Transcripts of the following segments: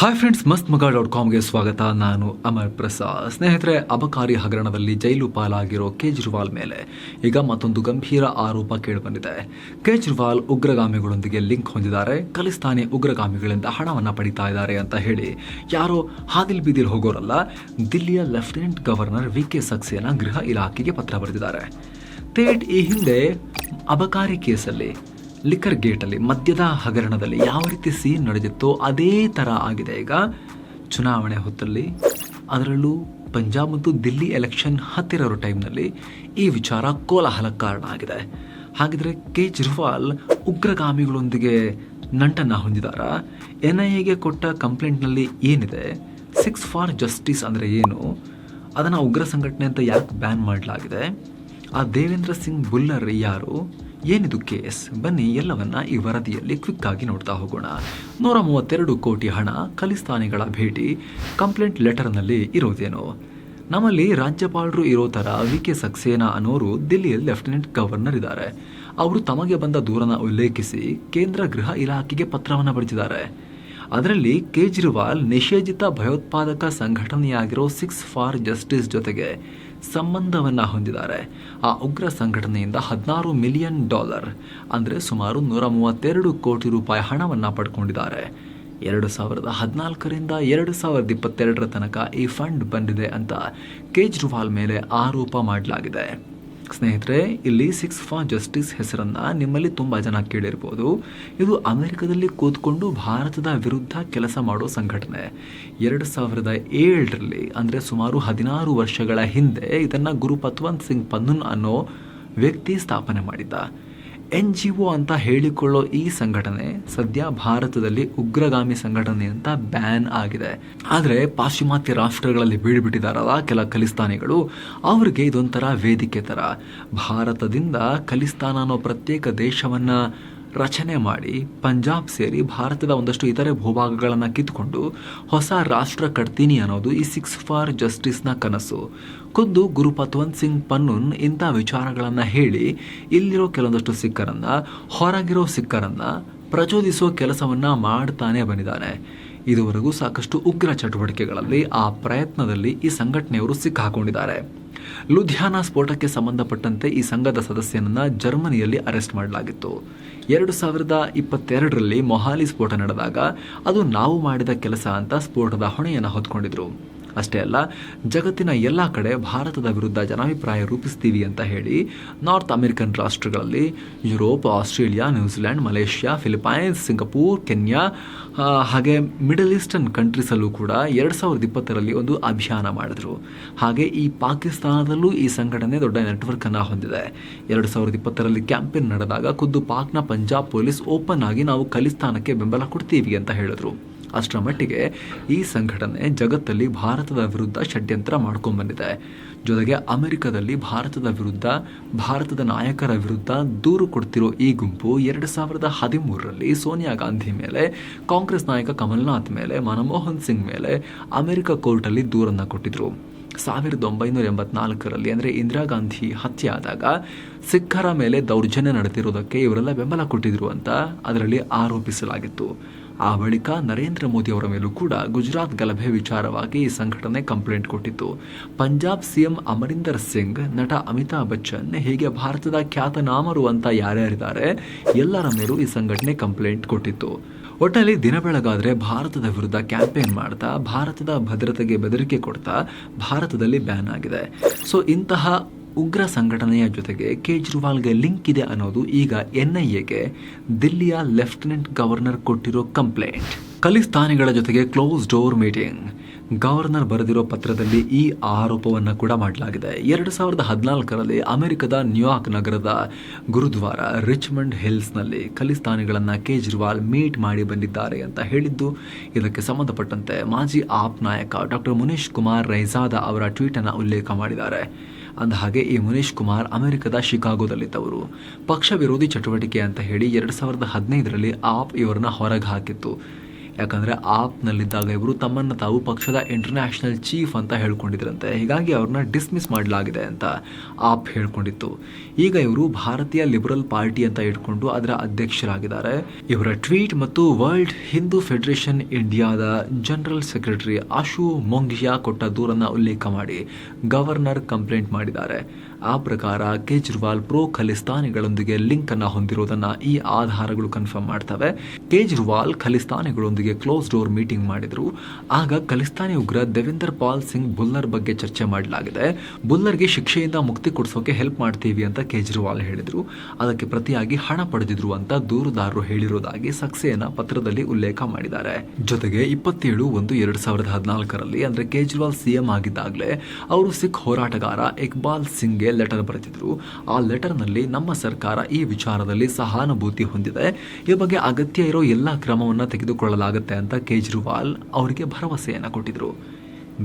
Hi friends ಮಸ್ತ್ ಮಗ dot ಕಾಮ್ಗೆ ಸ್ವಾಗತ. ನಾನು ಅಮರ್ ಪ್ರಸಾದ್. ಸ್ನೇಹಿತರೆ, ಅಬಕಾರಿ ಹಗರಣದಲ್ಲಿ ಜೈಲು ಪಾಲಾಗಿರೋ ಕೇಜ್ರಿವಾಲ್ ಮೇಲೆ ಈಗ ಮತ್ತೊಂದು ಗಂಭೀರ ಆರೋಪ ಕೇಳಿಬಂದಿದೆ. ಕೇಜ್ರಿವಾಲ್ ಉಗ್ರಗಾಮಿಗಳೊಂದಿಗೆ ಲಿಂಕ್ ಹೊಂದಿದ್ದಾರೆ. ಖಲಿಸ್ತಾನಿ ಉಗ್ರಗಾಮಿಗಳಿಂದ ಹಣವನ್ನು ಪಡಿತಾ ಇದ್ದಾರೆ ಅಂತ ಹೇಳಿ ಯಾರೋ ಹಾದಿಲ್ ಬೀದಿಲ್ ಹೋಗೋರಲ್ಲ, ದಿಲ್ಲಿಯ lieutenant governor V K Saxena ಗೃಹ ಇಲಾಖೆಗೆ ಪತ್ರ ಬರೆದಿದ್ದಾರೆ. ತೇಟ್ ಈ ಹಿಂದೆ ಅಬಕಾರಿ ಕೇಸಲ್ಲಿ ಲಿಕ್ಕರ್ ಗೇಟಲ್ಲಿ, ಮದ್ಯದ ಹಗರಣದಲ್ಲಿ ಯಾವ ರೀತಿ ಸೀನ್ ನಡೆದಿತ್ತೋ ಅದೇ ಥರ ಆಗಿದೆ. ಈಗ ಚುನಾವಣೆ ಹೊತ್ತಲ್ಲಿ, ಅದರಲ್ಲೂ ಪಂಜಾಬ್ ಮತ್ತು ದಿಲ್ಲಿ ಎಲೆಕ್ಷನ್ ಹತ್ತಿರ ಟೈಮ್ನಲ್ಲಿ ಈ ವಿಚಾರ ಕೋಲಾಹಲ ಕಾರಣ ಆಗಿದೆ. ಹಾಗಿದ್ರೆ ಕೇಜ್ರಿವಾಲ್ ಉಗ್ರಗಾಮಿಗಳೊಂದಿಗೆ ನಂಟನ್ನು ಹೊಂದಿದಾರ? ಎನ್ ಐ ಎಗೆ ಕೊಟ್ಟ ಕಂಪ್ಲೇಂಟ್ನಲ್ಲಿ ಏನಿದೆ? ಸಿಕ್ಸ್ ಫಾರ್ ಜಸ್ಟಿಸ್ ಅಂದರೆ ಏನು? ಅದನ್ನು ಉಗ್ರ ಸಂಘಟನೆ ಅಂತ ಯಾಕೆ ಬ್ಯಾನ್ ಮಾಡಲಾಗಿದೆ? ಆ ದೇವೇಂದ್ರ ಸಿಂಗ್ ಬುಲ್ಲರ್ ಯಾರು? ಏನಿದು ಕೇಸ್? ಬನ್ನಿ, ಎಲ್ಲವನ್ನ ಈ ವರದಿಯಲ್ಲಿ ಕ್ವಿಕ್ ಆಗಿ ನೋಡ್ತಾ ಹೋಗೋಣ. ನೂರ ಮೂವತ್ತೆರಡು ಕೋಟಿ ಹಣ ಖಲಿಸ್ತಾನಿಗಳ ಭೇಟಿ. ಕಂಪ್ಲೇಂಟ್ ಲೆಟರ್ನಲ್ಲಿ ಇರೋದೇನು? ನಮ್ಮಲ್ಲಿ ರಾಜ್ಯಪಾಲರು ಇರೋ ಥರ ವಿ. ಕೆ. ಸಕ್ಸೇನಾ ಅನ್ನೋರು ದಿಲ್ಲಿಯಲ್ಲಿ ಲೆಫ್ಟಿನೆಂಟ್ ಗವರ್ನರ್ ಇದ್ದಾರೆ. ಅವರು ತಮಗೆ ಬಂದ ದೂರನ ಉಲ್ಲೇಖಿಸಿ ಕೇಂದ್ರ ಗೃಹ ಇಲಾಖೆಗೆ ಪತ್ರವನ್ನು ಬರೆದಿದ್ದಾರೆ. ಅದರಲ್ಲಿ ಕೇಜ್ರಿವಾಲ್ ನಿಷೇಧಿತ ಭಯೋತ್ಪಾದಕ ಸಂಘಟನೆಯಾಗಿರೋ ಸಿಕ್ಸ್ ಫಾರ್ ಜಸ್ಟಿಸ್ ಜೊತೆಗೆ ಸಂಬಂಧವನ್ನು ಹೊಂದಿದ್ದಾರೆ. ಆ ಉಗ್ರ ಸಂಘಟನೆಯಿಂದ ಹದಿನಾರು ಮಿಲಿಯನ್ ಡಾಲರ್, ಅಂದರೆ ಸುಮಾರು ನೂರ ಮೂವತ್ತೆರಡು ಕೋಟಿ ರೂಪಾಯಿ ಹಣವನ್ನು ಪಡ್ಕೊಂಡಿದ್ದಾರೆ. ಎರಡು ಸಾವಿರದ ಹದಿನಾಲ್ಕರಿಂದ ಎರಡು ಸಾವಿರದ ಇಪ್ಪತ್ತೆರಡರ ತನಕ ಈ ಫಂಡ್ ಬಂದಿದೆ ಅಂತ ಕೇಜ್ರಿವಾಲ್ ಮೇಲೆ ಆರೋಪ ಮಾಡಲಾಗಿದೆ. ಸ್ನೇಹಿತರೆ, ಇಲ್ಲಿ ಸಿಕ್ಸ್ ಫಾರ್ ಜಸ್ಟಿಸ್ ಹೆಸರನ್ನ ನಿಮ್ಮಲ್ಲಿ ತುಂಬ ಜನ ಕೇಳಿರ್ಬೋದು. ಇದು ಅಮೆರಿಕದಲ್ಲಿ ಕೂತ್ಕೊಂಡು ಭಾರತದ ವಿರುದ್ಧ ಕೆಲಸ ಮಾಡೋ ಸಂಘಟನೆ. ಎರಡು ಸಾವಿರದ ಏಳರಲ್ಲಿ, ಅಂದರೆ ಸುಮಾರು ಹದಿನಾರು ವರ್ಷಗಳ ಹಿಂದೆ, ಇದನ್ನು ಗುರು ಪತ್ವಂತ್ ಸಿಂಗ್ ಪನ್ನುನ್ ಅನ್ನೋ ವ್ಯಕ್ತಿ ಸ್ಥಾಪನೆ ಮಾಡಿದ್ದ. ಎನ್ ಜಿ ಒ ಅಂತ ಹೇಳಿಕೊಳ್ಳೋ ಈ ಸಂಘಟನೆ ಸದ್ಯ ಭಾರತದಲ್ಲಿ ಉಗ್ರಗಾಮಿ ಸಂಘಟನೆ ಅಂತ ಬ್ಯಾನ್ ಆಗಿದೆ. ಆದರೆ ಪಾಶ್ಚಿಮಾತ್ಯ ರಾಷ್ಟ್ರಗಳಲ್ಲಿ ಬೀಳ್ಬಿಟ್ಟಿದಾರಲ್ಲ ಕೆಲ ಖಲಿಸ್ತಾನಿಗಳು, ಅವ್ರಿಗೆ ಇದೊಂಥರ ವೇದಿಕೆ ಥರ ಭಾರತದಿಂದ ಖಲಿಸ್ತಾನ ಅನ್ನೋ ಪ್ರತ್ಯೇಕ ದೇಶವನ್ನ ರಚನೆ ಮಾಡಿ ಪಂಜಾಬ್ ಸೇರಿ ಭಾರತದ ಒಂದಷ್ಟು ಇತರೆ ಭೂಭಾಗಗಳನ್ನು ಕಿತ್ಕೊಂಡು ಹೊಸ ರಾಷ್ಟ್ರ ಕಟ್ತೀನಿ ಅನ್ನೋದು ಈ ಸಿಕ್ಸ್ ಫಾರ್ ಜಸ್ಟಿಸ್ನ ಕನಸು. ಖುದ್ದು ಗುರು ಪತ್ವಂತ್ ಸಿಂಗ್ ಪನ್ನೂನ್ ಇಂಥ ವಿಚಾರಗಳನ್ನು ಹೇಳಿ ಇಲ್ಲಿರೋ ಕೆಲವೊಂದಷ್ಟು ಸಿಕ್ಕರನ್ನ ಹೊರಗಿರೋ ಸಿಕ್ಕರನ್ನ ಪ್ರಚೋದಿಸೋ ಕೆಲಸವನ್ನು ಮಾಡ್ತಾನೆ ಬಂದಿದ್ದಾನೆ. ಇದುವರೆಗೂ ಸಾಕಷ್ಟು ಉಗ್ರ ಚಟುವಟಿಕೆಗಳಲ್ಲಿ ಆ ಪ್ರಯತ್ನದಲ್ಲಿ ಈ ಸಂಘಟನೆಯವರು ಸಿಕ್ಕಾಕೊಂಡಿದ್ದಾರೆ. ಲುಧಿಯಾನ ಸ್ಫೋಟಕ್ಕೆ ಸಂಬಂಧಪಟ್ಟಂತೆ ಈ ಸಂಘದ ಸದಸ್ಯನನ್ನ ಜರ್ಮನಿಯಲ್ಲಿ ಅರೆಸ್ಟ್ ಮಾಡಲಾಗಿತ್ತು. ಎರಡು ಸಾವಿರದ ಇಪ್ಪತ್ತೆರಡರಲ್ಲಿ ಮೊಹಾಲಿ ಸ್ಫೋಟ ನಡೆದಾಗ ಅದು ನಾವು ಮಾಡಿದ ಕೆಲಸ ಅಂತ ಸ್ಫೋಟದ ಹೊಣೆಯನ್ನು ಹೊತ್ಕೊಂಡಿದ್ರು. ಅಷ್ಟೇ ಅಲ್ಲ, ಜಗತ್ತಿನ ಎಲ್ಲ ಕಡೆ ಭಾರತದ ವಿರುದ್ಧ ಜನಾಭಿಪ್ರಾಯ ರೂಪಿಸ್ತೀವಿ ಅಂತ ಹೇಳಿ ನಾರ್ತ್ ಅಮೆರಿಕನ್ ರಾಷ್ಟ್ರಗಳಲ್ಲಿ Europe, Australia New Zealand Malaysia, Philippines, Singapore, Kenya ಹಾಗೆ ಮಿಡಲ್ ಈಸ್ಟರ್ನ್ ಕಂಟ್ರೀಸಲ್ಲೂ ಕೂಡ ಎರಡು ಸಾವಿರದ ಇಪ್ಪತ್ತರಲ್ಲಿ ಒಂದು ಅಭಿಯಾನ ಮಾಡಿದ್ರು. ಹಾಗೆ ಈ ಪಾಕಿಸ್ತಾನದಲ್ಲೂ ಈ ಸಂಘಟನೆ ದೊಡ್ಡ ನೆಟ್ವರ್ಕನ್ನು ಹೊಂದಿದೆ. ಎರಡು ಸಾವಿರದ ಇಪ್ಪತ್ತರಲ್ಲಿ ಕ್ಯಾಂಪೇನ್ ನಡೆದಾಗ ಖುದ್ದು ಪಾಕ್ನ ಪಂಜಾಬ್ ಪೊಲೀಸ್ ಓಪನ್ ಆಗಿ ನಾವು ಖಲಿಸ್ತಾನಕ್ಕೆ ಬೆಂಬಲ ಕೊಡ್ತೀವಿ ಅಂತ ಹೇಳಿದ್ರು. ಅಷ್ಟರ ಮಟ್ಟಿಗೆ ಈ ಸಂಘಟನೆ ಜಗತ್ತಲ್ಲಿ ಭಾರತದ ವಿರುದ್ಧ ಷಡ್ಯಂತ್ರ ಮಾಡ್ಕೊಂಡ್ಬಂದಿದೆ ಜೊತೆಗೆ ಅಮೆರಿಕದಲ್ಲಿ ಭಾರತದ ವಿರುದ್ಧ, ಭಾರತದ ನಾಯಕರ ವಿರುದ್ಧ ದೂರು ಕೊಡ್ತಿರೋ ಈ ಗುಂಪು ಎರಡು ಸಾವಿರದ ಹದಿಮೂರರಲ್ಲಿ ಸೋನಿಯಾ ಗಾಂಧಿ ಮೇಲೆ, ಕಾಂಗ್ರೆಸ್ ನಾಯಕ ಕಮಲ್ನಾಥ್ ಮೇಲೆ, ಮನಮೋಹನ್ ಸಿಂಗ್ ಮೇಲೆ ಅಮೆರಿಕ ಕೋರ್ಟಲ್ಲಿ ದೂರನ್ನು ಕೊಟ್ಟಿದ್ರು. ಸಾವಿರದ ಒಂಬೈನೂರ ಎಂಬತ್ನಾಲ್ಕರಲ್ಲಿ ಅಂದರೆ ಇಂದಿರಾ ಗಾಂಧಿ ಹತ್ಯೆ ಆದಾಗ ಸಿಖ್ಖರ ಮೇಲೆ ದೌರ್ಜನ್ಯ ನಡೆದಿರೋದಕ್ಕೆ ಇವರೆಲ್ಲ ಬೆಂಬಲ ಕೊಟ್ಟಿದ್ರು ಅಂತ ಅದರಲ್ಲಿ ಆರೋಪಿಸಲಾಗಿತ್ತು. ಆ ಬಳಿಕ ನರೇಂದ್ರ ಮೋದಿ ಅವರ ಮೇಲೂ ಕೂಡ ಗುಜರಾತ್ ಗಲಭೆ ವಿಚಾರವಾಗಿ ಈ ಸಂಘಟನೆ ಕಂಪ್ಲೇಂಟ್ ಕೊಟ್ಟಿತ್ತು. ಪಂಜಾಬ್ ಸಿಎಂ ಅಮರಿಂದರ್ ಸಿಂಗ್, ನಟ ಅಮಿತಾಬ್ ಬಚ್ಚನ್ ಹೀಗೆ ಭಾರತದ ಖ್ಯಾತನಾಮರು ಅಂತ ಯಾರ್ಯಾರಿದ್ದಾರೆ, ಎಲ್ಲರ ಮೇಲೂ ಈ ಸಂಘಟನೆ ಕಂಪ್ಲೇಂಟ್ ಕೊಟ್ಟಿತ್ತು. ಒಟ್ಟಲ್ಲಿ ದಿನ ಬೆಳಗಾದರೆ ಭಾರತದ ವಿರುದ್ಧ ಕ್ಯಾಂಪೇನ್ ಮಾಡ್ತಾ, ಭಾರತದ ಭದ್ರತೆಗೆ ಬೆದರಿಕೆ ಕೊಡ್ತಾ ಭಾರತದಲ್ಲಿ ಬ್ಯಾನ್ ಆಗಿದೆ. ಸೊ, ಇಂತಹ ಉಗ್ರ ಸಂಘಟನೆಯ ಜೊತೆಗೆ ಕೇಜ್ರಿವಾಲ್ಗೆ ಲಿಂಕ್ ಇದೆ ಅನ್ನೋದು ಈಗ ಎನ್ಐಎಗೆ ದಿಲ್ಲಿಯ ಲೆಫ್ಟಿನೆಂಟ್ ಗವರ್ನರ್ ಕೊಟ್ಟಿರೋ ಕಂಪ್ಲೇಂಟ್. ಖಲಿಸ್ತಾನಿಗಳ ಜೊತೆಗೆ ಕ್ಲೋಸ್ ಡೋರ್ ಮೀಟಿಂಗ್. ಗವರ್ನರ್ ಬರೆದಿರೋ ಪತ್ರದಲ್ಲಿ ಈ ಆರೋಪವನ್ನು ಕೂಡ ಮಾಡಲಾಗಿದೆ. ಎರಡು ಸಾವಿರದ ಹದಿನಾಲ್ಕರಲ್ಲಿ ಅಮೆರಿಕದ ನ್ಯೂಯಾರ್ಕ್ ನಗರದ ಗುರುದ್ವಾರ ರಿಚ್ಮಂಡ್ ಹಿಲ್ಸ್ನಲ್ಲಿ ಖಲಿಸ್ತಾನಿಗಳನ್ನು ಕೇಜ್ರಿವಾಲ್ ಮೀಟ್ ಮಾಡಿ ಬಂದಿದ್ದಾರೆ ಅಂತ ಹೇಳಿದ್ದು, ಇದಕ್ಕೆ ಸಂಬಂಧಪಟ್ಟಂತೆ ಮಾಜಿ ಆಪ್ ನಾಯಕ ಡಾಕ್ಟರ್ ಮುನೀಶ್ ಕುಮಾರ್ ರೈಜಾದ ಅವರ ಟ್ವೀಟನ್ನು ಉಲ್ಲೇಖ ಮಾಡಿದ್ದಾರೆ. ಅಂದಹಾಗೆ ಈ ಮುನೀಶ್ ಕುಮಾರ್ ಅಮೆರಿಕದ ಶಿಕಾಗೋದಲ್ಲಿದ್ದವರು. ಪಕ್ಷ ವಿರೋಧಿ ಚಟುವಟಿಕೆ ಅಂತ ಹೇಳಿ ಎರಡು ಸಾವಿರದ ಹದಿನೈದರಲ್ಲಿ ಆಪ್ ಇವರನ್ನ ಹೊರಗೆ ಹಾಕಿತ್ತು. ಯಾಕಂದರೆ ಆಪ್ನಲ್ಲಿದ್ದಾಗ ಇವರು ತಮ್ಮನ್ನು ತಾವು ಪಕ್ಷದ ಇಂಟರ್ನ್ಯಾಷನಲ್ ಚೀಫ್ ಅಂತ ಹೇಳ್ಕೊಂಡಿದ್ರಂತೆ. ಹೀಗಾಗಿ ಅವ್ರನ್ನ ಡಿಸ್ಮಿಸ್ ಮಾಡಲಾಗಿದೆ ಅಂತ ಆಪ್ ಹೇಳ್ಕೊಂಡಿತ್ತು. ಈಗ ಇವರು ಭಾರತೀಯ ಲಿಬರಲ್ ಪಾರ್ಟಿ ಅಂತ ಇಟ್ಕೊಂಡು ಅದರ ಅಧ್ಯಕ್ಷರಾಗಿದ್ದಾರೆ. ಇವರ ಟ್ವೀಟ್ ಮತ್ತು ವರ್ಲ್ಡ್ ಹಿಂದೂ ಫೆಡರೇಷನ್ ಇಂಡಿಯಾದ ಜನರಲ್ ಸೆಕ್ರೆಟರಿ ಆಶು ಮೊಂಗಿಯಾ ಕೊಟ್ಟ ದೂರನ್ನ ಉಲ್ಲೇಖ ಮಾಡಿ ಗವರ್ನರ್ ಕಂಪ್ಲೇಂಟ್ ಮಾಡಿದ್ದಾರೆ. ಆ ಪ್ರಕಾರ ಕೇಜ್ರಿವಾಲ್ ಪ್ರೋ ಖಲಿಸ್ತಾನಿಗಳೊಂದಿಗೆ ಲಿಂಕ್ ಅನ್ನ ಹೊಂದಿರುವುದನ್ನ ಈ ಆಧಾರಗಳು ಕನ್ಫರ್ಮ್ ಮಾಡ್ತವೆ. ಕೇಜ್ರಿವಾಲ್ ಖಲಿಸ್ತಾನಿಗಳೊಂದಿಗೆ ಕ್ಲೋಸ್ ಡೋರ್ ಮೀಟಿಂಗ್ ಮಾಡಿದ್ರು. ಆಗ ಖಲಿಸ್ತಾನಿ ಉಗ್ರ ದೇವೇಂದರ್ ಪಾಲ್ ಸಿಂಗ್ ಬುಲ್ಲರ್ ಬಗ್ಗೆ ಚರ್ಚೆ ಮಾಡಲಾಗಿದೆ. ಬುಲ್ಲರ್ಗೆ ಶಿಕ್ಷೆಯಿಂದ ಮುಕ್ತಿ ಕೊಡಿಸೋಕೆ ಹೆಲ್ಪ್ ಮಾಡ್ತೀವಿ ಅಂತ ಕೇಜ್ರಿವಾಲ್ ಹೇಳಿದ್ರು. ಅದಕ್ಕೆ ಪ್ರತಿಯಾಗಿ ಹಣ ಪಡೆದಿದ್ರು ಅಂತ ದೂರುದಾರರು ಹೇಳಿರುವುದಾಗಿ ಸಕ್ಸೇನಾ ಪತ್ರದಲ್ಲಿ ಉಲ್ಲೇಖ ಮಾಡಿದ್ದಾರೆ. ಜೊತೆಗೆ ಇಪ್ಪತ್ತೇಳು ಒಂದು ಎರಡ್ ಸಾವಿರದ ಹದಿನಾಲ್ಕರಲ್ಲಿ ಅಂದ್ರೆ ಕೇಜ್ರಿವಾಲ್ ಸಿಎಂ ಆಗಿದ್ದಾಗಲೇ ಅವರು ಸಿಖ್ ಹೋರಾಟಗಾರ ಇಕ್ಬಾಲ್ ಸಿಂಗ್ಗೆ ಲೆಟರ್ ಬರೆದಿದ್ರು. ಆ ಲೆಟರ್ನಲ್ಲಿ ನಮ್ಮ ಸರ್ಕಾರ ಈ ವಿಚಾರದಲ್ಲಿ ಸಹಾನುಭೂತಿ ಹೊಂದಿದೆ. ಈ ಬಗ್ಗೆ ಅಗತ್ಯ ಇರೋ ಎಲ್ಲ ಕ್ರಮವನ್ನು ತೆಗೆದುಕೊಳ್ಳಲಾಗುತ್ತೆ ಅಂತ ಕೇಜ್ರಿವಾಲ್ ಅವರಿಗೆ ಭರವಸೆಯನ್ನು ಕೊಟ್ಟಿದ್ರು.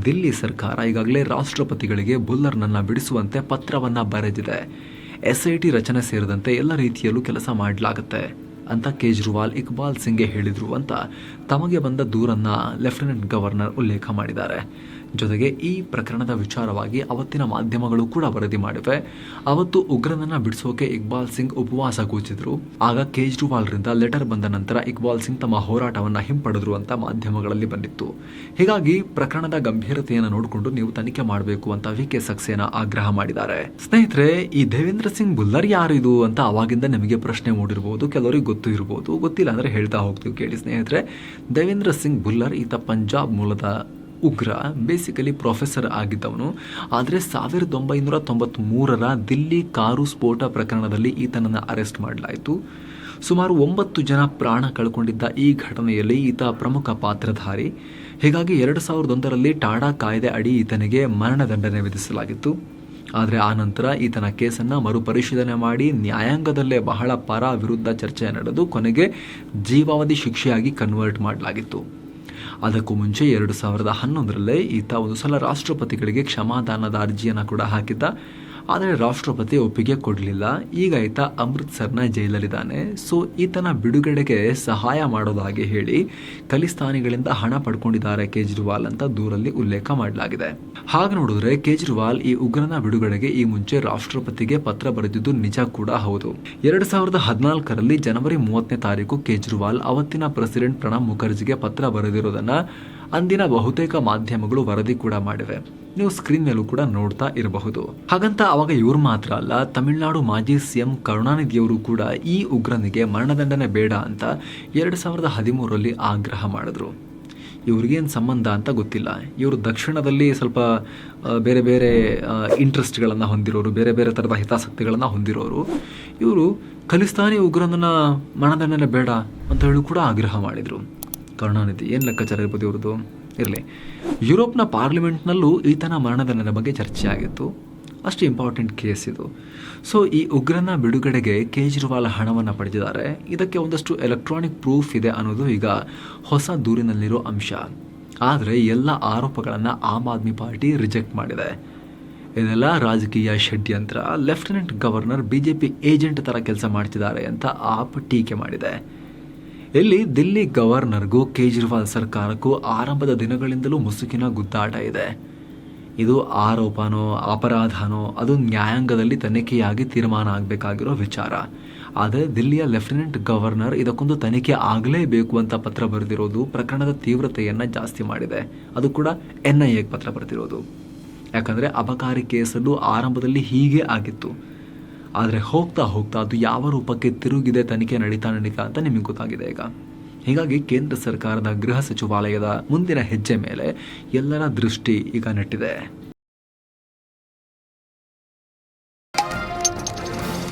ದಿಲ್ಲಿ ಸರ್ಕಾರ ಈಗಾಗಲೇ ರಾಷ್ಟ್ರಪತಿಗಳಿಗೆ ಬುಲ್ಲರ್ನನ್ನು ಬಿಡಿಸುವಂತೆ ಪತ್ರವನ್ನ ಬರೆದಿದೆ. ಎಸ್ ಐ ಟಿ ರಚನೆ ಸೇರಿದಂತೆ ಎಲ್ಲ ರೀತಿಯಲ್ಲೂ ಕೆಲಸ ಮಾಡಲಾಗುತ್ತೆ ಅಂತ ಕೇಜ್ರಿವಾಲ್ ಇಕ್ಬಾಲ್ ಸಿಂಗ್ಗೆ ಹೇಳಿದ್ರು ಅಂತ ತಮಗೆ ಬಂದ ದೂರನ್ನ ಲೆಫ್ಟಿನೆಂಟ್ ಗವರ್ನರ್ ಉಲ್ಲೇಖ ಮಾಡಿದ್ದಾರೆ. ಜೊತೆಗೆ ಈ ಪ್ರಕರಣದ ವಿಚಾರವಾಗಿ ಅವತ್ತಿನ ಮಾಧ್ಯಮಗಳು ಕೂಡ ವರದಿ ಮಾಡಿವೆ. ಅವತ್ತು ಉಗ್ರನನ್ನ ಬಿಡಿಸೋಕೆ ಇಕ್ಬಾಲ್ ಸಿಂಗ್ ಉಪವಾಸ ಕೂಚಿದ್ರು. ಆಗ ಕೇಜ್ರಿವಾಲ್ರಿಂದ ಲೆಟರ್ ಬಂದ ನಂತರ ಇಕ್ಬಾಲ್ ಸಿಂಗ್ ತಮ್ಮ ಹೋರಾಟವನ್ನ ಹಿಂಪಡೆದ್ರು ಅಂತ ಮಾಧ್ಯಮಗಳಲ್ಲಿ ಬಂದಿತ್ತು. ಹೀಗಾಗಿ ಪ್ರಕರಣದ ಗಂಭೀರತೆಯನ್ನು ನೋಡಿಕೊಂಡು ನೀವು ತನಿಖೆ ಮಾಡಬೇಕು ಅಂತ ವಿ ಕೆ ಸಕ್ಸೇನಾ ಆಗ್ರಹ ಮಾಡಿದ್ದಾರೆ. ಸ್ನೇಹಿತರೆ, ಈ ದೇವೇಂದ್ರ ಸಿಂಗ್ ಬುಲ್ಲರ್ ಇದು ಅಂತ ಅವಾಗಿಂದ ನಿಮಗೆ ಪ್ರಶ್ನೆ ಮೂಡಿರಬಹುದು ಕೆಲವರಿಗೆ ಗೊತ್ತು ಇರಬಹುದು ಗೊತ್ತಿಲ್ಲ ಅಂದ್ರೆ ಹೇಳ್ತಾ ಹೋಗ್ತೀವಿ ಕೇಳಿ ಸ್ನೇಹಿತರೆ. ದೇವೇಂದ್ರ ಸಿಂಗ್ ಬುಲ್ಲರ್, ಈತ ಪಂಜಾಬ್ ಮೂಲದ ಉಗ್ರ ಬೇಸಿಕಲಿ ಪ್ರೊಫೆಸರ್ ಆಗಿದ್ದವನು. ಆದರೆ ಸಾವಿರದ ಒಂಬೈನೂರ ತೊಂಬತ್ತ್ಮೂರರ ದಿಲ್ಲಿ ಕಾರು ಸ್ಫೋಟ ಪ್ರಕರಣದಲ್ಲಿ ಈತನನ್ನು ಅರೆಸ್ಟ್ ಮಾಡಲಾಯಿತು. ಸುಮಾರು ಒಂಬತ್ತು ಜನ ಪ್ರಾಣ ಕಳ್ಕೊಂಡಿದ್ದ ಈ ಘಟನೆಯಲ್ಲಿ ಈತ ಪ್ರಮುಖ ಪಾತ್ರಧಾರಿ. ಹೀಗಾಗಿ ಎರಡು ಸಾವಿರದ ಒಂದರಲ್ಲಿ ಟಾಡಾ ಕಾಯ್ದೆ ಅಡಿ ಈತನಿಗೆ ಮರಣದಂಡನೆ ವಿಧಿಸಲಾಗಿತ್ತು. ಆದರೆ ಆ ನಂತರ ಈತನ ಕೇಸನ್ನು ಮರುಪರಿಶೀಲನೆ ಮಾಡಿ ನ್ಯಾಯಾಂಗದಲ್ಲೇ ಬಹಳ ಪರ ವಿರುದ್ಧ ಚರ್ಚೆ ನಡೆದು ಕೊನೆಗೆ ಜೀವಾವಧಿ ಶಿಕ್ಷೆಯಾಗಿ ಕನ್ವರ್ಟ್ ಮಾಡಲಾಗಿತ್ತು. ಅದಕ್ಕೂ ಮುಂಚೆ ಎರಡು ಸಾವಿರದ ಹನ್ನೊಂದರಲ್ಲೇ ಈತ ಒಂದು ಸಲ ರಾಷ್ಟ್ರಪತಿಗಳಿಗೆ ಕ್ಷಮಾದಾನದ ಅರ್ಜಿಯನ್ನು ಕೂಡ ಹಾಕಿದ್ದ. ಆದರೆ ರಾಷ್ಟ್ರಪತಿ ಒಪ್ಪಿಗೆ ಕೊಡಲಿಲ್ಲ. ಈಗ ಈತ ಅಮೃತ್ಸರ್ನ ಜೈಲಲ್ಲಿದ್ದಾನೆ. ಸೊ, ಈತನ ಬಿಡುಗಡೆಗೆ ಸಹಾಯ ಮಾಡೋದಾಗಿ ಹೇಳಿ ಖಲಿಸ್ತಾನಿಗಳಿಂದ ಹಣ ಪಡ್ಕೊಂಡಿದ್ದಾರೆ ಕೇಜ್ರಿವಾಲ್ ಅಂತ ದೂರಲ್ಲಿ ಉಲ್ಲೇಖ ಮಾಡಲಾಗಿದೆ. ಹಾಗೆ ನೋಡಿದ್ರೆ ಕೇಜ್ರಿವಾಲ್ ಈ ಉಗ್ರನ ಬಿಡುಗಡೆಗೆ ಈ ಮುಂಚೆ ರಾಷ್ಟ್ರಪತಿಗೆ ಪತ್ರ ಬರೆದಿದ್ದು ನಿಜ ಕೂಡ ಹೌದು. ಎರಡು ಸಾವಿರದ ಹದಿನಾಲ್ಕರಲ್ಲಿ ಜನವರಿ ಮೂವತ್ತನೇ ತಾರೀಕು ಕೇಜ್ರಿವಾಲ್ ಅವತ್ತಿನ ಪ್ರೆಸಿಡೆಂಟ್ ಪ್ರಣಬ್ ಮುಖರ್ಜಿಗೆ ಪತ್ರ ಬರೆದಿರೋದನ್ನ ಅಂದಿನ ಬಹುತೇಕ ಮಾಧ್ಯಮಗಳು ವರದಿ ಕೂಡ ಮಾಡಿವೆ. ನೀವು ಸ್ಕ್ರೀನ್ ಮೇಲೂ ಕೂಡ ನೋಡ್ತಾ ಇರಬಹುದು. ಹಾಗಂತ ಅವಾಗ ಇವ್ರು ಮಾತ್ರ ಅಲ್ಲ, ತಮಿಳುನಾಡು ಮಾಜಿ ಸಿಎಂ ಕರುಣಾನಿಧಿಯವರು ಕೂಡ ಈ ಉಗ್ರನಿಗೆ ಮರಣದಂಡನೆ ಬೇಡ ಅಂತ ಎರಡು ಸಾವಿರದ ಹದಿಮೂರರಲ್ಲಿ ಆಗ್ರಹ ಮಾಡಿದ್ರು. ಇವ್ರಿಗೇನು ಸಂಬಂಧ ಅಂತ ಗೊತ್ತಿಲ್ಲ. ಇವರು ದಕ್ಷಿಣದಲ್ಲಿ ಸ್ವಲ್ಪ ಬೇರೆ ಬೇರೆ ಇಂಟ್ರೆಸ್ಟ್ಗಳನ್ನು ಹೊಂದಿರೋರು, ಬೇರೆ ಬೇರೆ ಥರದ ಹಿತಾಸಕ್ತಿಗಳನ್ನು ಹೊಂದಿರೋರು. ಇವರು ಖಲಿಸ್ತಾನಿ ಉಗ್ರನನ್ನ ಮರಣದಂಡನೆ ಬೇಡ ಅಂತ ಹೇಳಿ ಕೂಡ ಆಗ್ರಹ ಮಾಡಿದರು. ಕರುಣಾನಿಧಿ ಏನು ಲೆಕ್ಕಾಚಾರ ಇರ್ಬೋದು ಇವ್ರದ್ದು? ಇರಲಿ. ಯುರೋಪ್ನ ಪಾರ್ಲಿಮೆಂಟ್ನಲ್ಲೂ ಈತನ ಮರಣದಂಡನೆ ಬಗ್ಗೆ ಚರ್ಚೆ ಆಗಿತ್ತು. ಅಷ್ಟು ಇಂಪಾರ್ಟೆಂಟ್ ಕೇಸ್ ಇದು. ಸೊ ಈ ಉಗ್ರನ ಬಿಡುಗಡೆಗೆ ಕೇಜ್ರಿವಾಲ್ ಹಣವನ್ನು ಪಡೆದಿದ್ದಾರೆ. ಇದಕ್ಕೆ ಒಂದಷ್ಟು ಎಲೆಕ್ಟ್ರಾನಿಕ್ ಪ್ರೂಫ್ ಇದೆ ಅನ್ನೋದು ಈಗ ಹೊಸ ದೂರಿನಲ್ಲಿರೋ ಅಂಶ. ಆದರೆ ಎಲ್ಲ ಆರೋಪಗಳನ್ನು ಆಮ್ ಆದ್ಮಿ ಪಾರ್ಟಿ ರಿಜೆಕ್ಟ್ ಮಾಡಿದೆ. ಇದೆಲ್ಲ ರಾಜಕೀಯ ಷಡ್ಯಂತ್ರ. ಲೆಫ್ಟಿನೆಂಟ್ ಗವರ್ನರ್ ಬಿಜೆಪಿ ಏಜೆಂಟ್ ಥರ ಕೆಲಸ ಮಾಡ್ತಿದ್ದಾರೆ ಅಂತ ಆಪ್ ಟೀಕೆ ಮಾಡಿದೆ. ಇಲ್ಲಿ ದಿಲ್ಲಿ ಗವರ್ನರ್ಗೂ ಕೇಜ್ರಿವಾಲ್ ಸರ್ಕಾರಕ್ಕೂ ಆರಂಭದ ದಿನಗಳಿಂದಲೂ ಮುಸುಕಿನ ಗುದ್ದಾಟ ಇದೆ. ಇದು ಆರೋಪನೋ, ಅಪರಾಧನೋ, ಅದು ನ್ಯಾಯಾಂಗದಲ್ಲಿ ತನಿಖೆಯಾಗಿ ತೀರ್ಮಾನ ಆಗಬೇಕಾಗಿರೋ ವಿಚಾರ. ಆದರೆ ದಿಲ್ಲಿಯ ಲೆಫ್ಟಿನೆಂಟ್ ಗವರ್ನರ್ ಇದಕ್ಕೊಂದು ತನಿಖೆ ಆಗಲೇಬೇಕು ಅಂತ ಪತ್ರ ಬರೆದಿರೋದು ಪ್ರಕರಣದ ತೀವ್ರತೆಯನ್ನು ಜಾಸ್ತಿ ಮಾಡಿದೆ. ಅದು ಕೂಡ ಎನ್ ಐ ಎಗೆ ಪತ್ರ ಬರೆದಿರೋದು. ಯಾಕಂದರೆ ಅಬಕಾರಿ ಕೇಸಲ್ಲೂ ಆರಂಭದಲ್ಲಿ ಹೀಗೆ ಆಗಿತ್ತು. ಆದರೆ ಹೋಗ್ತಾ ಹೋಗ್ತಾ ಅದು ಯಾವ ರೂಪಕ್ಕೆ ತಿರುಗಿದೆ, ತನಿಖೆ ನಡೀತಾ ನಡೀತಾ ಅಂತ ನಿಮಗೆ ಗೊತ್ತಾಗಿದೆ ಈಗ. ಹೀಗಾಗಿ ಕೇಂದ್ರ ಸರ್ಕಾರದ ಗೃಹ ಸಚಿವಾಲಯದ ಮುಂದಿನ ಹೆಜ್ಜೆ ಮೇಲೆ ಎಲ್ಲರ ದೃಷ್ಟಿ ಈಗ ನೆಟ್ಟಿದೆ.